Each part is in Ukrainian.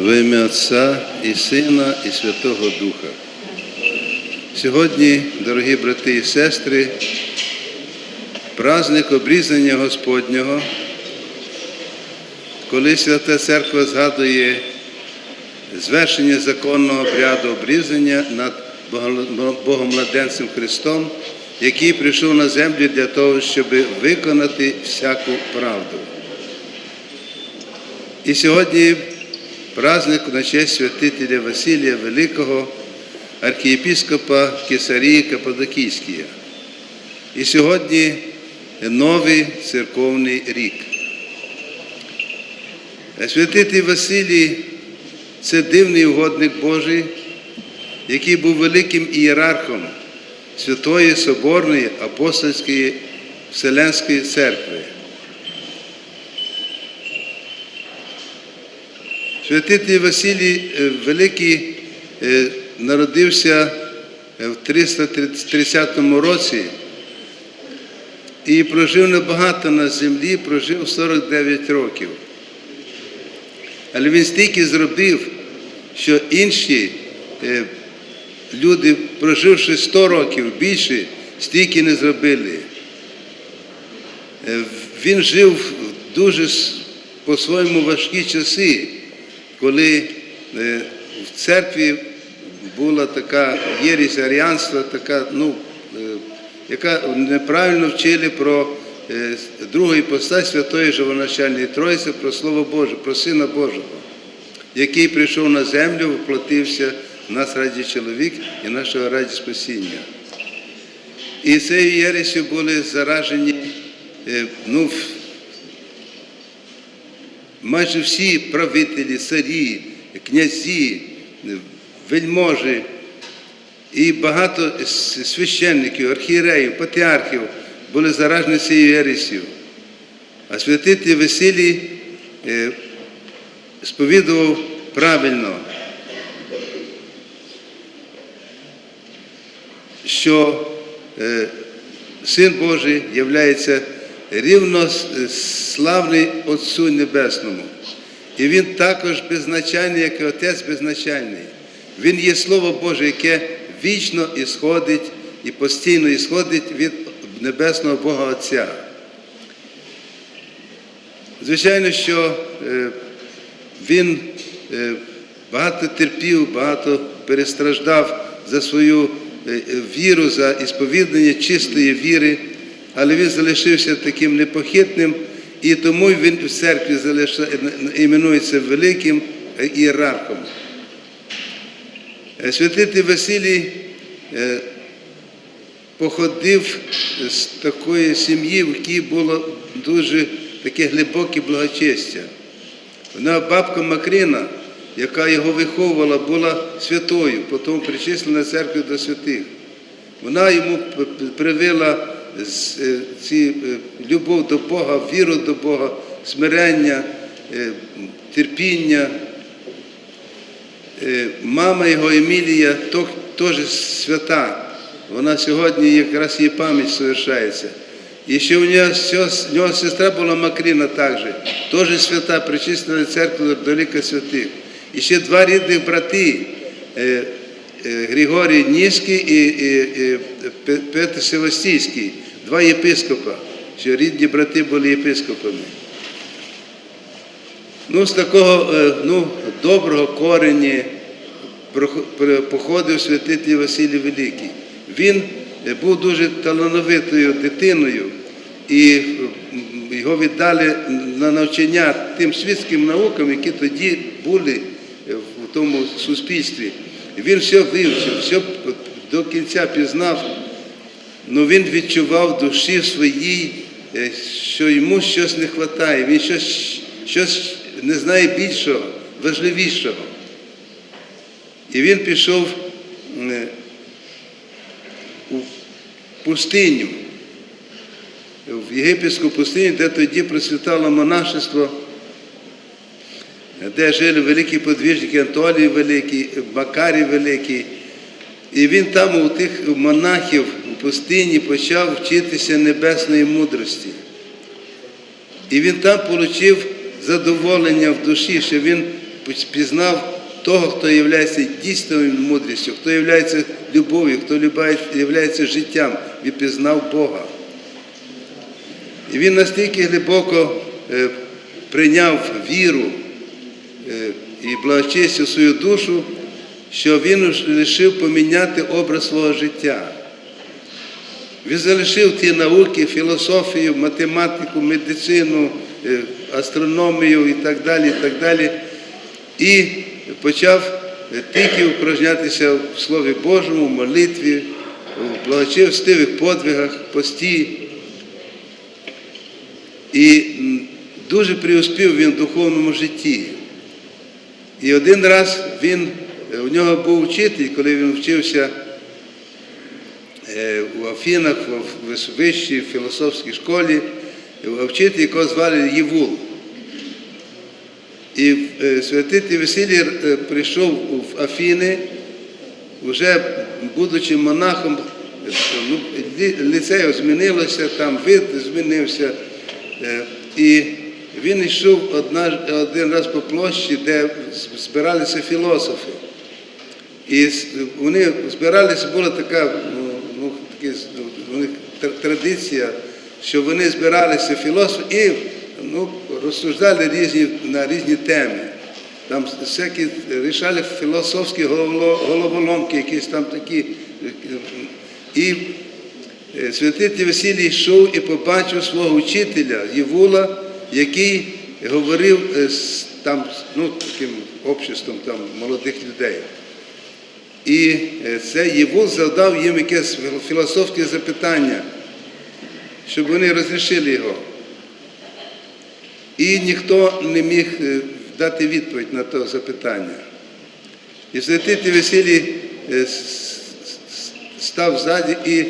В ім'я Отця і Сина, і Святого Духа. Сьогодні, дорогі брати і сестри, праздник обрізання Господнього, коли Свята Церква згадує звершення законного обряду обрізання над Богомладенцем Христом, який прийшов на землю для того, щоб виконати всяку правду. І сьогодні праздник на честь святителя Василія Великого, архієпіскопа Кесарії Каппадокійського. І сьогодні новий церковний рік. Святитель Василій це дивний угодник Божий, який був великим ієрархом Святої Соборної Апостольської Вселенської церкви. Святитель Василій е, Великий е, народився в 330 році і прожив небагато на землі, прожив 49 років. Але він стільки зробив, що інші е, люди, проживши 100 років більше, стільки не зробили. Е, Він жив дуже по-своєму важкі часи, коли е, в церкві була така єресь аріанства, така, ну, е, яка неправильно вчили про е, другу іпостась Святої Живоначальної Троїці, про Слово Боже, про Сина Божого, який прийшов на землю, воплотився нас раді чоловік і нашого раді спасіння. І цією єресю були заражені ну, майже всі правителі, царі, князі, вельможі і багато священників, архієреїв, патріархів були заражені цією єресю. А святитель Василій е, сповідував правильно, що е, Син Божий являється рівнославний Отцю Небесному. І Він також беззначальний, як і Отець беззначальний. Він є Слово Боже, яке вічно ісходить і постійно ісходить від Небесного Бога Отця. Звичайно, що е, він е, багато терпів, багато перестраждав за свою е, е, віру, за ісповідання чистої віри, але він залишився таким непохитним, і тому він в церкві іменується великим ієрархом. Е, Святитель Василій е, походив з такої сім'ї, в якій було дуже таке глибоке благочестя. Вона бабка Макрина, яка його виховувала, була святою, потім причислена церкві до святих. Вона йому привила ці, е, любов до Бога, віру до Бога, смирення, е, терпіння. Е, Мама його Емілія теж свята. Вона сьогодні якраз її пам'ять совершається. І ще у нього, у нього сестра була Макріна також, теж свята, причислена церква до ліка святих. І ще два рідних брати, е, е, Григорій Ніський і, і, Петр Севастійський, два єпископа, що рідні брати були єпископами. Ну, з такого е, ну, доброго корені походив святитель Василій Великий. Він е, був дуже талановитою дитиною, і його віддали на навчання тим світським наукам, які тоді були е, в тому суспільстві. Він все вивчив, все до кінця пізнав. Ну він відчував в душі своїй, е, що йому щось не вистачає, він щось, щось не знає більшого, важливішого. І він пішов е, у пустиню, в єгипетську пустиню, де тоді процвітало монашество, де жили великі подвіжники Антолій Великий, Макарій Великий. І він там у тих монахів у пустині почав вчитися небесної мудрості. І він там отримав задоволення в душі, що він пізнав того, хто є дійсною мудрістю, хто є любов'ю, хто є життям, він пізнав Бога. І він настільки глибоко е, прийняв віру і благочестя в свою душу, що він вирішив поміняти образ свого життя. Він залишив ті науки, філософію, математику, медицину, е, астрономію і так далі, і так далі. І почав е, тільки упражнятися в Слові Божому, в молитві, в благочестивих подвигах, пості. І дуже преуспів він в духовному житті. І один раз він, е, у нього був вчитель, коли він вчився е, у Афінах, в вищій філософській школі, е, вчитель, якого звали Євул. І е, святитель Василій е, прийшов в Афіни, вже будучи монахом, е, ну, ліцею змінилося, там вид змінився. Е, І він йшов одна, один раз по площі, де збиралися філософи. І вони збиралися, була така, ну, ну, такі, у них традиція, що вони збиралися філософи і ну, розсуждали різні, на різні теми. Там всякі рішали філософські головоломки, якісь там такі. І е, святитель Василій йшов і побачив свого вчителя Євула, який говорив е, з там, ну, таким обществом там, молодих людей. І е, цей Євул завдав їм якесь філософське запитання, щоб вони розрішили його. І ніхто не міг е, дати відповідь на те запитання. І святитель Василій став ззаді і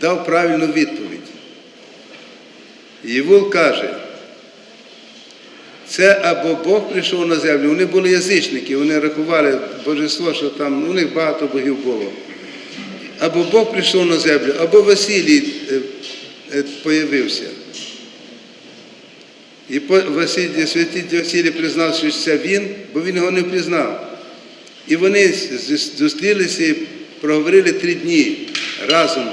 дав правильну відповідь. Євул каже, це або Бог прийшов на землю, вони були язичники, вони рахували божество, що там у них багато богів було. Або Бог прийшов на землю, або Василій е, е, появився. І Василій, святитель Василій признав, що це він, бо він його не впізнав. І вони зустрілися і проговорили три дні разом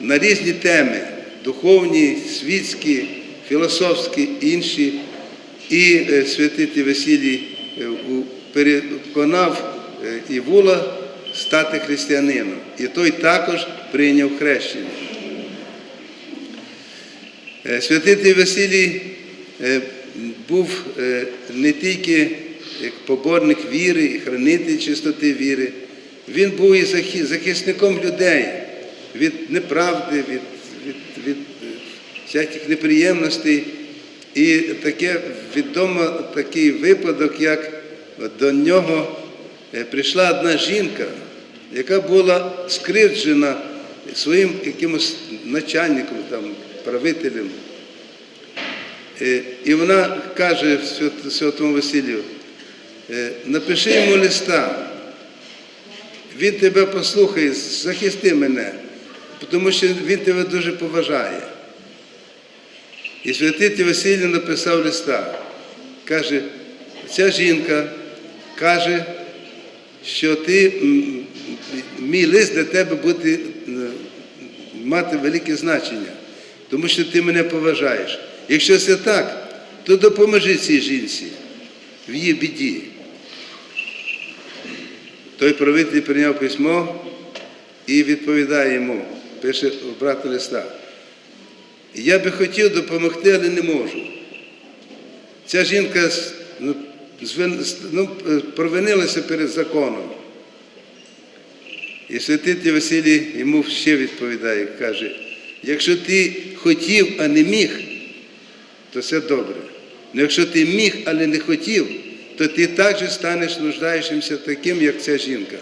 на різні теми духовні, світські, філософські, інші. І е, святитель Василій е, переконав е, Івула стати християнином. І той також прийняв хрещення. Святитель Василій е, був не тільки як поборник віри і хранитель чистоти віри, він був і захисником людей від неправди, від, від, від всяких неприємностей. І таке відомо такий випадок, як до нього е, прийшла одна жінка, яка була скривджена своїм якимось начальником, там, правителем. Е, І вона каже святому Василію, е, напиши йому листа, він тебе послухає, захисти мене, тому що він тебе дуже поважає. І святитель Василій написав листа. Каже, ця жінка каже, що ти, мій лист для тебе буде е, мати велике значення, тому що ти мене поважаєш. Якщо це так, то допоможи цій жінці в її біді. Той правитель прийняв письмо і відповідає йому, пише брата листа. Я би хотів допомогти, але не можу. Ця жінка ну, ну, е, провинилася перед законом. І святитель Василій йому ще відповідає, каже, якщо ти хотів, а не міг, то це добре. Но якщо ти міг, але не хотів, то ти також станеш нуждаючимся таким, як ця жінка.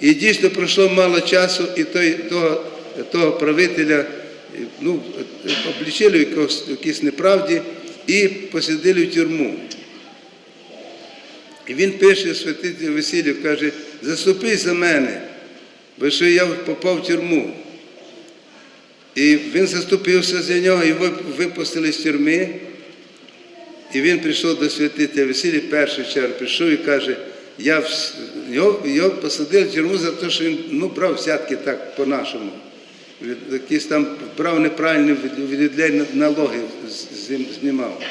І дійсно пройшло мало часу, і той, того, того правителя ну, облічили в якійсь неправді і посадили в тюрму. І він пише святитель Василію, каже, заступись за мене, бо що я попав в тюрму. І він заступився за нього, і випустили з тюрми. І він прийшов до святителя Василія, першу чергу прийшов і каже, я його, його посадили в тюрму за те, що він ну, брав взятки так по-нашому. Якісь там брав неправильні від- налоги знімав.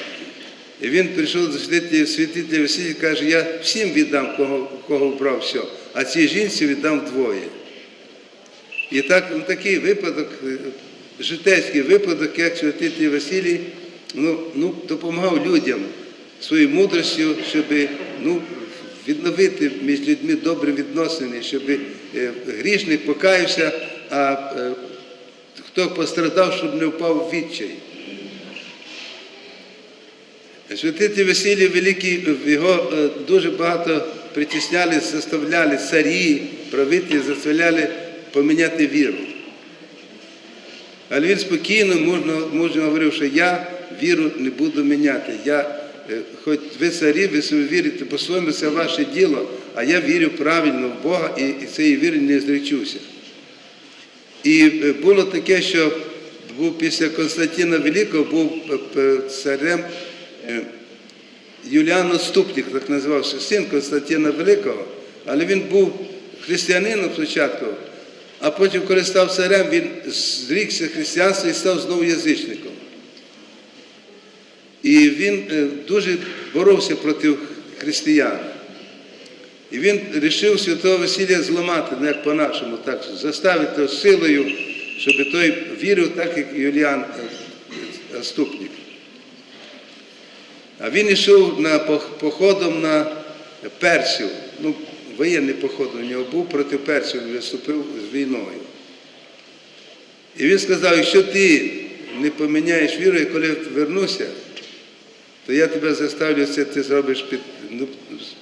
І він прийшов до святителя Василія і каже, я всім віддам, кого, кого брав все, а цій жінці віддам вдвоє. І так, ну, такий випадок, е, житейський випадок, як святитель Василій ну, ну, допомагав людям своєю мудростю, щоб ну, відновити між людьми добрі відносини, щоб е, грішник покаявся, а е, хто пострадав, щоб не впав в відчай. Святитель Василій Великий, його е, дуже багато притісняли, заставляли царі, правителі, заставляли поміняти віру. Але він спокійно, мужно, мужньо говорив, що я віру не буду міняти. Я, е, хоч ви царі, ви собі вірите по-своєму, це ваше діло, а я вірю правильно в Бога і, і цієї віри не зречуся. І е, було таке, що був після Константина Великого був е, е, царем Юліан Отступник, так називався, син Константина Великого, але він був християнином спочатку, а потім, коли став царем, він зрікся християнства і став знову язичником. І він дуже боровся проти християн. І він вирішив святого Василія зламати, не як по-нашому, так, заставити силою, щоб той вірив так, як Юліан е, Отступник. А він йшов на походом на Персів. Ну, воєнний поход у нього був проти Персів, він виступив з війною. І він сказав, якщо ти не поміняєш віру, і коли вернуся, то я тебе заставлю це ти зробиш під, ну,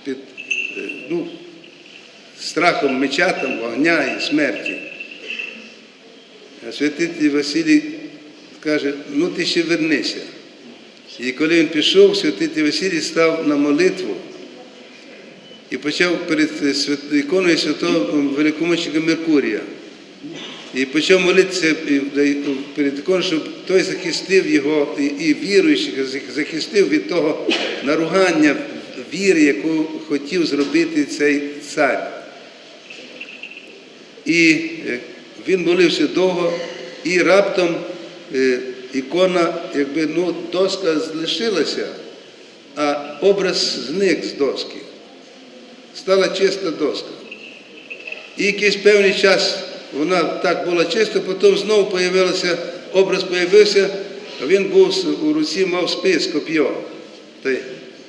під е, ну, страхом меча, там, вогня і смерті. А святитель Василій каже, ну ти ще вернися. І коли він пішов, святитель Василій став на молитву і почав перед е, іконою святого великомученика Меркурія. І почав молитися перед іконою, щоб той захистив його і віруючих захистив від того наругання віри, яку хотів зробити цей цар. І е, він молився довго, і раптом е, ікона, якби ну, доска залишилася, а образ зник з доски. Стала чиста доска. І якийсь певний час вона так була чиста, потім знову з'явився, образ з'явився, а він був у руці, мав спис, коп'йо.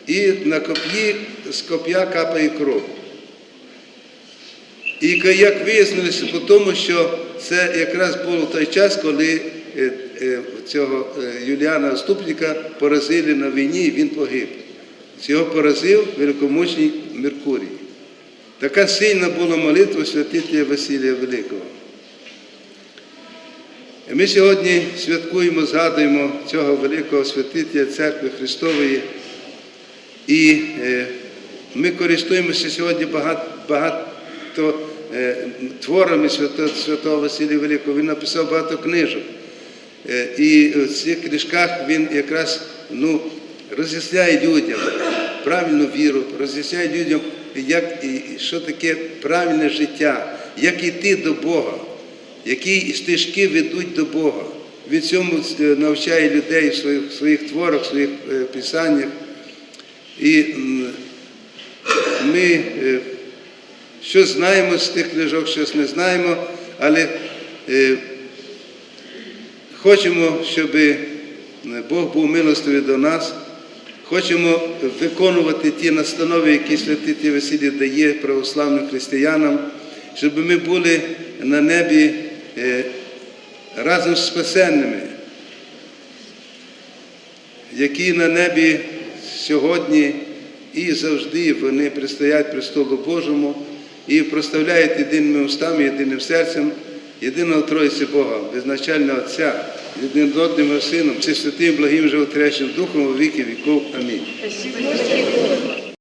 І на коп'ї з коп'я капає кров. І як вияснилося по тому, що це якраз був той час, коли е, е, цього е, Юліана Оступника поразили на війні, і він погиб. Цього поразив великомучник Меркурій. Така сильна була молитва святителя Василія Великого. Ми сьогодні святкуємо, згадуємо цього великого святителя Церкви Христової. І е, ми користуємося сьогодні багато, багато е, творами святого, святого Василія Великого. Він написав багато книжок. Е, і в цих книжках він якраз ну, роз'ясняє людям правильну віру, роз'ясняє людям, як, і, що таке правильне життя, як йти до Бога, які стежки ведуть до Бога. Він цьому навчає людей в своїх, своїх творах, в своїх писаннях. І ми е, щось знаємо з тих книжок, щось не знаємо, але е, хочемо, щоб Бог був милостивий до нас, хочемо виконувати ті настанови, які святитель Василій дає православним християнам, щоб ми були на небі е, разом з спасенними, які на небі сьогодні і завжди вони пристоять престолу Божому і проставляють єдиними устами, єдиним серцем, єдиного Тройці Бога, безначального Отця, єдинородним Сином, Всесвятим, благим животрящим Духом у віки віков. Амінь.